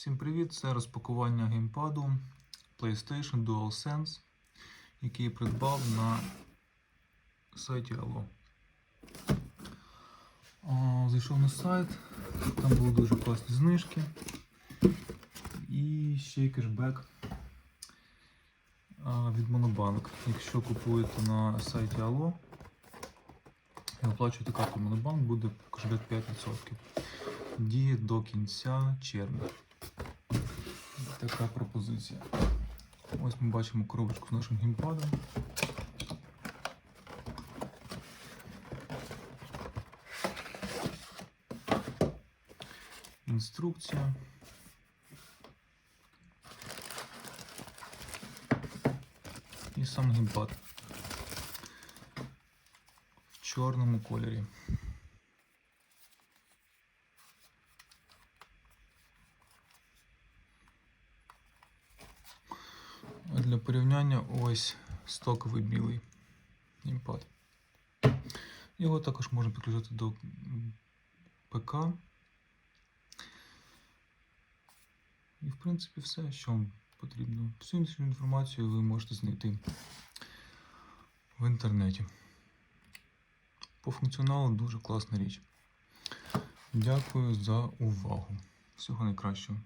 Всім привіт! Це розпакування геймпаду PlayStation DualSense, який придбав на сайті Allo. Зайшов на сайт, там були дуже класні знижки і ще й кешбек від Monobank. Якщо купуєте на сайті Allo і оплачуєте карту Monobank, буде кешбек 5%. Діє до кінця червня. Така пропозиція. Ось ми бачимо коробочку з нашим геймпадом. Інструкція. І сам геймпад в чорному кольорі. Для порівняння ось стоковий білий геймпад. Його також можна підключити до ПК. І в принципі все, що вам потрібно. Всю іншу інформацію ви можете знайти в інтернеті. По функціоналу дуже класна річ. Дякую за увагу. Всього найкращого.